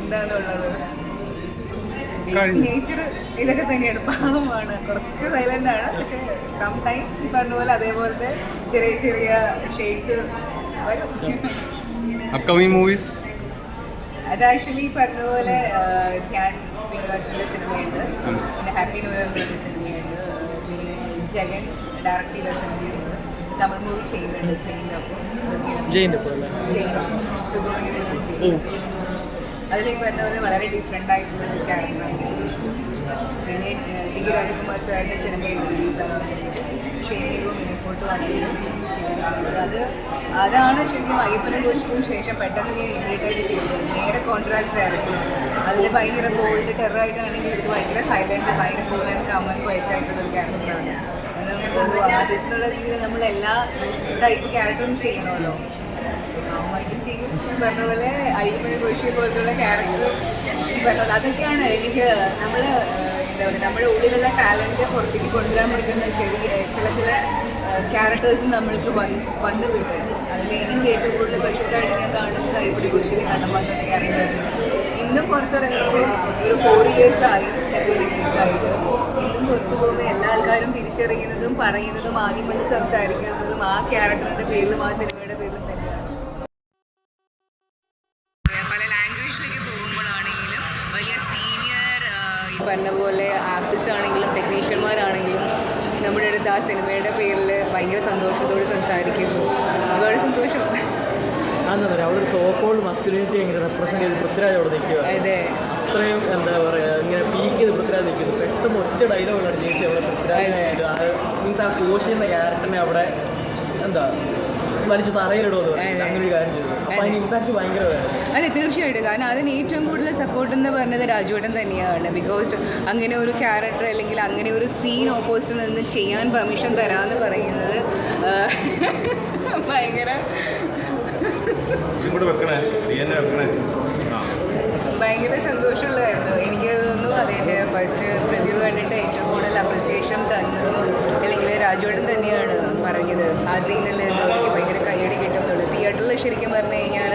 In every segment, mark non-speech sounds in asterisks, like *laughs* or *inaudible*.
എന്താന്നുള്ളത് കഴിഞ്ഞു. നേച്ചർ ഇതൊക്കെ തന്നെയാണ്. പാവമാണ്. കുറച്ച് സൈലന്റ് ആണ്. പക്ഷെ സം ടൈം ഈ പറഞ്ഞ പോലെ അതേപോലത്തെ ചെറിയ ചെറിയ ഷെയ്ഡ്സ് അപ്കമിങ് മൂവീസ് അത് ആക്ച്വലി പറഞ്ഞ പോലെ ഞാൻ ശ്രീനിവാസിന്റെ സിനിമയുണ്ട്. പിന്നെ ഹാപ്പി ന്യൂ ഇയർ സിനിമയുണ്ട്. പിന്നെ ജഗൻ ഡയറക്ട് ചെയ്ത സിനിമയുണ്ട്. തമിഴ് മൂവി ചെയ്യുന്നുണ്ട്. ചെയ്യുന്നപ്പോൾ ജയിന്റെ സുബ്രഹ്മണ്യം അതിലേക്ക് വരുന്നത് വളരെ ഡിഫറെന്റ് ആയിട്ടുള്ള ഒരു ക്യാരക്ടറാണ് പിന്നെ ഡിഗ്രി രാജകുമാർ സാറിന്റെ സിനിമയിൽ റിലീസാണ് ഷെയ്നികവും മിനിഫോട്ടും ആണെങ്കിലും അത് അതാണ് ശരിക്കും അയ്യപ്പനും ദിവസത്തിനും ശേഷം പെട്ടെന്ന് ഞാൻ ഇമ്മീഡിയറ്റ് ആയിട്ട് ചെയ്തത്. നേരെ കോൺട്രാസ്റ്റ് ആയിരുന്നു. അതിൽ ഭയങ്കര ബോൾഡ് ടെററായിട്ടാണെങ്കിൽ ഇത് ഭയങ്കര സൈലന്റ് ഭയങ്കര കൂൾ ആൻഡ് കാമൻ ക്വയറ്റ് ആയിട്ടുള്ള ഒരു ക്യാരക്ടറാണ് ആർട്ടിസ്റ്റുള്ള രീതിയിൽ നമ്മൾ എല്ലാ ടൈപ്പ് ക്യാരക്ടറും ചെയ്യണമല്ലോ. പാവമായിട്ടും ചെയ്യും. പറഞ്ഞ പോലെ അയ്യപ്പഴ കോശിയെ പോലത്തുള്ള ക്യാരക്ടർ പറഞ്ഞത് അതൊക്കെയാണ് എനിക്ക് നമ്മൾ എന്താ പറയുക നമ്മുടെ ഉള്ളിലുള്ള ടാലന്റ് പുറത്തേക്ക് കൊണ്ടുവരാൻ പറ്റുന്ന ചെറിയ ചില ചില ക്യാരക്ടേഴ്സ് നമ്മൾക്ക് വന്ന് വന്ന് കിട്ടും. അതിൽ എനിക്ക് ഏറ്റവും കൂടുതൽ പ്രശസ്തമായിട്ട് ഞാൻ കാണുന്നത് അയ്യപ്പഴ കോശിയിലെ കണ്ണമാത്ത ക്യാരക്ടർ ഇന്നും പുറത്തിറങ്ങുമ്പോൾ ഒരു ഫോർ ഇയേഴ്സ് ആയി സിനിമ റിലീസായിട്ട് ഇന്നും പുറത്തു പോകുമ്പോൾ എല്ലാ ആൾക്കാരും തിരിച്ചറിയുന്നതും പറയുന്നതും ആദ്യം വന്ന് സംസാരിക്കുന്നതും ആ ക്യാരക്ടറിന്റെ പേരിലും ആ സിനിമയുടെ പേരിലും പറഞ്ഞ പോലെ ആർട്ടിസ്റ്റ് ആണെങ്കിലും ടെക്നീഷ്യന്മാരാണെങ്കിലും നമ്മുടെ അടുത്ത് ആ സിനിമയുടെ പേരിൽ ഭയങ്കര സന്തോഷത്തോട് സംസാരിക്കുന്നു. ഒരുപാട് സന്തോഷം. അതെന്താ പറയുക അവിടെ സോക്കോൾഡ് മസ്കുലിനിറ്റി ഇങ്ങനെ റെപ്രസെന്റ് ചെയ്ത് പൃഥ്വിരാജ് അവിടെ നിൽക്കുക? അതെ. അത്രയും എന്താ പറയുക ഇങ്ങനെ പീക്ക് ചെയ്ത് പൃഥ്വിരാജ് നിൽക്കുന്നു. പെട്ടെന്ന് ഒറ്റ ഡയലോഗ് അടിച്ചേച്ച് അവിടെ പൃഥ്വിരാജ് മീൻസ് ആ കോശി എന്ന ക്യാരക്ടറിനെ അവിടെ എന്താ വലിച്ച് തറയിലിടുമെന്ന് പറഞ്ഞു. അങ്ങനെ ഒരു കാര്യം ചെയ്തു. അപ്പോൾ അതിന് ഇമ്പാക്റ്റ് ഭയങ്കരമായിരുന്നു അതെ തീർച്ചയായിട്ടും. കാരണം അതിന് ഏറ്റവും കൂടുതൽ സപ്പോർട്ട് എന്ന് പറഞ്ഞത് രാജുവേട്ടൻ തന്നെയാണ്. ബിക്കോസ് അങ്ങനെ ഒരു ക്യാരക്ടർ അല്ലെങ്കിൽ അങ്ങനെ ഒരു സീൻ ഓപ്പോസിറ്റ് നിന്ന് ചെയ്യാൻ പെർമിഷൻ തരാമെന്ന് പറയുന്നത് *laughs* ഭയങ്കര ഇങ്ങോട്ട് വെക്കണേ? നീ വെക്കണേ? ആ. ഭയങ്കര സന്തോഷമുള്ളതായിരുന്നു. എനിക്ക് തോന്നുന്നു അതെന്റെ ഫസ്റ്റ് റിവ്യൂ കണ്ടിട്ട് ഏറ്റവും കൂടുതൽ അപ്രിസിയേഷൻ തന്നതും അല്ലെങ്കിൽ രാജുവേട്ടൻ തന്നെയാണ് പറഞ്ഞത്. ആ സീനിൽ എനിക്ക് ഭയങ്കര കൈയടി കിട്ടുന്നുള്ളൂ തിയേറ്ററിൽ ശരിക്കും പറഞ്ഞു കഴിഞ്ഞാൽ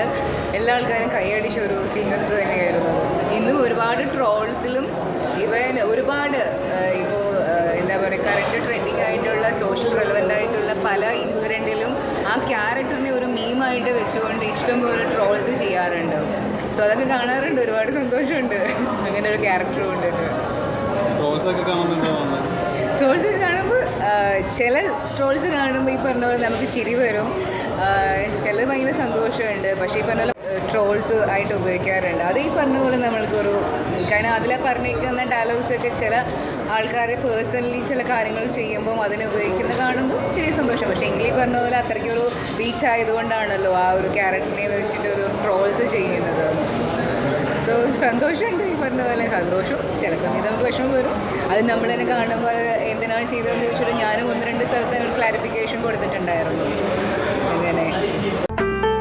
എല്ലാ ആൾക്കാരും കൈയടിച്ച ഒരു സീക്വൻസ് തന്നെയായിരുന്നു. ഇന്നും ഒരുപാട് ട്രോൾസിലും ഇവൻ ഒരുപാട് ഇപ്പോൾ എന്താ പറയുക കറണ്ട് ട്രെൻഡിങ് ആയിട്ടുള്ള സോഷ്യൽ റെലവെന്റ് ആയിട്ടുള്ള പല ഇൻസിഡന്റിലും ആ ക്യാരക്ടറിനെ ഒരു മീമായിട്ട് വെച്ചുകൊണ്ട് ഇഷ്ടംപോലെ ട്രോൾസ് ചെയ്യാറുണ്ട്. സോ അതൊക്കെ കാണാറുണ്ട്. ഒരുപാട് സന്തോഷമുണ്ട്. അങ്ങനെ ഒരു ക്യാരക്ടർ കൊണ്ടിട്ട് ട്രോൾസ് ഒക്കെ കാണുമ്പോൾ ചില ട്രോൾസ് കാണുമ്പോൾ ഈ പറഞ്ഞ പോലെ നമുക്ക് ചിരി വരും. ചില ഭയങ്കര സന്തോഷമുണ്ട്. പക്ഷേ ഈ പറഞ്ഞ പോലെ ട്രോൾസ് ആയിട്ട് ഉപയോഗിക്കാറുണ്ട്. അത് ഈ പറഞ്ഞ പോലെ നമ്മൾക്കൊരു കാരണം അതിലെ പറഞ്ഞിരിക്കുന്ന ഡയലോഗ്സ് ഒക്കെ ചില ആൾക്കാരെ പേഴ്സണലി ചില കാര്യങ്ങൾ ചെയ്യുമ്പോൾ അതിനെ ഉപയോഗിക്കുന്ന കാണുമ്പോൾ ചെറിയ സന്തോഷം. പക്ഷേ എങ്കിൽ ഈ പറഞ്ഞ പോലെ അത്രയ്ക്കൊരു റീച്ച് ആയതുകൊണ്ടാണല്ലോ ആ ഒരു ക്യാരക്ടറിനെ വെച്ചിട്ട് ഒരു ട്രോൾസ് ചെയ്യുന്നത്. സോ സന്തോഷമുണ്ട് ഈ പറഞ്ഞ പോലെ. സന്തോഷം. ചില സമയത്ത് നമുക്ക് വിഷമം വരും. അത് നമ്മൾ തന്നെ കാണുമ്പോൾ എന്തിനാണ് ചെയ്തതെന്ന് ചോദിച്ചിട്ട് ഞാനും ഒന്ന് രണ്ട് സ്ഥലത്ത് ക്ലാരിഫിക്കേഷൻ കൊടുത്തിട്ടുണ്ടായിരുന്നു. അങ്ങനെ.